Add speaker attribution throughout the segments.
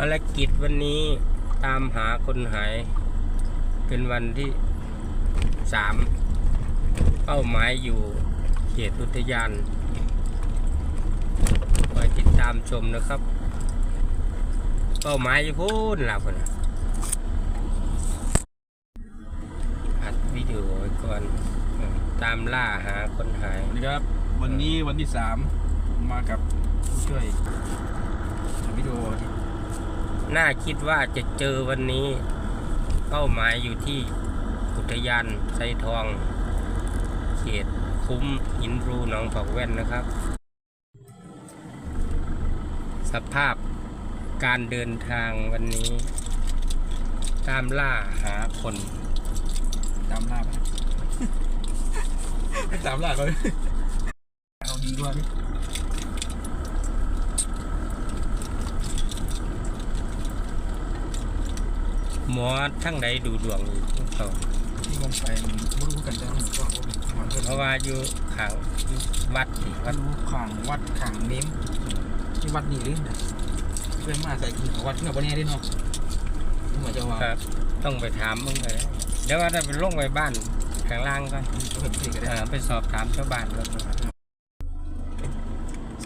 Speaker 1: ภารกิจวันนี้ตามหาคนหาย เป็นวันที่สามเป้าหมายอยู่เขตอุทยานคอยติดตามชมนะครับ เป้าหมายอยู่พูนหลับนอัดวิดีโอก่อนตามล่าหาคนหาย
Speaker 2: สวัสดีครับ วันนี้วันที่สามมากับผู้ช่วยวิดีโอ
Speaker 1: น่าคิดว่าจะเจอวันนี้ เป้าหมายอยู่ที่อุทยานไซทอง เขตคุ้มหินรูหนองผักแว่นนะครับ สภาพการเดินทางวันนี้ ตามล่าหาคน
Speaker 2: ตามล่าไปตามล่าเขาเอาดีกว่า
Speaker 1: หมอทั้งใดดูดวงอยู่เขา
Speaker 2: ที่ลงไปมันไม่รู้กันจะมันก็ว่าเป็นความเพื่อน
Speaker 1: เพราะว่าอยู่ขังอยู่วัดที่
Speaker 2: วั
Speaker 1: วั
Speaker 2: ด
Speaker 1: ด
Speaker 2: รู้ขังวัดขังเน้มที่วัดนี่หรือไงเพื่อนมาใส่กินของวัดเมื่อวันนี้ได้เนาะเหมือนจะว่า
Speaker 1: ก็ต้องไปถามมึงเลยเดี๋ยวว่าถ้าเป็นลงไปบ้านข้างล่างก่อน
Speaker 2: เขาเห็นพี่ก็ได้
Speaker 1: เอ่อไปสอบถามชาวบ้านแล้ว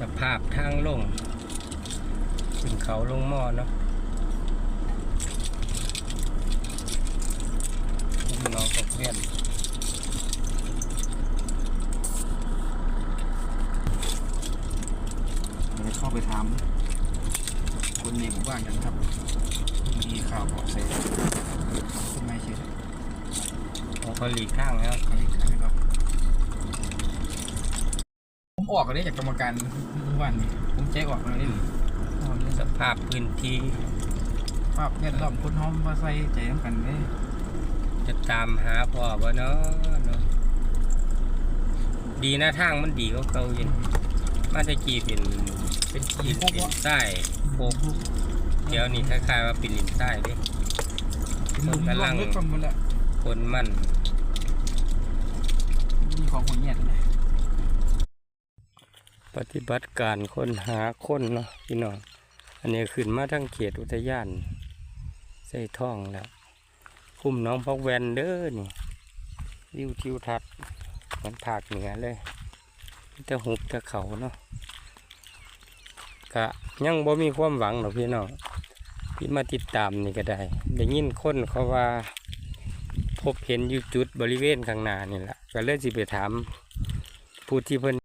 Speaker 1: สภาพทางลงขึ้นเขาลงหม้อเนาะ คุ้มน้องกับเพื่อน
Speaker 2: เราจะเข้าไปถามคนในหมู่บ้านกันครับ มีข่าวบอกใส่ทำไมเฉย
Speaker 1: ของเขาหลีกข้างแล้ว
Speaker 2: ขออีกครั้งนะครับผมออกกันได้จากกรรมการเมื่อวันนี้ผมแจ้งออกมาได้เลย
Speaker 1: สภาพพื้นที่
Speaker 2: ภาพเนี่ยล้อมคนห้อมมาใส่ใจน้ำกันเลย
Speaker 1: จะ ตามหาพ่อบ่เนาะเนาะดีนะทางมันดีกว่าเก่าอยู่มาแตะกี้เป็น
Speaker 2: เป็นขี
Speaker 1: ดิน
Speaker 2: พวก
Speaker 1: เป็น
Speaker 2: ว่า
Speaker 1: ทรายโคกเดี๋ยวนี้คล้ายๆว่าเป็นดินทรายเด้
Speaker 2: เป็นมุมร่องลึกความมันละ
Speaker 1: คนมัน
Speaker 2: มีของคนเนี่ยนะ
Speaker 1: ปฏิบัติการค้นหาคนเนาะพี่น้อง อันนี้ขึ้นมาทั้งเขตอุทยานใส่ท่องแล้ว คุ้มน้องพักแวนเด้อนี่วิวทิวทัศน์เหมันภาคเหนือเลยแต่หุบแต่เขาเนาะกะยังบ่มีความหวังหรอกพี่น้องพี่มาติดตามนี่ก็ได้ได้ยินคนเขาว่า พบเห็นอยู่จุดบริเวณข้างหน้านี่แหละก็เลยสิไปถามผู้ที่เพิ่น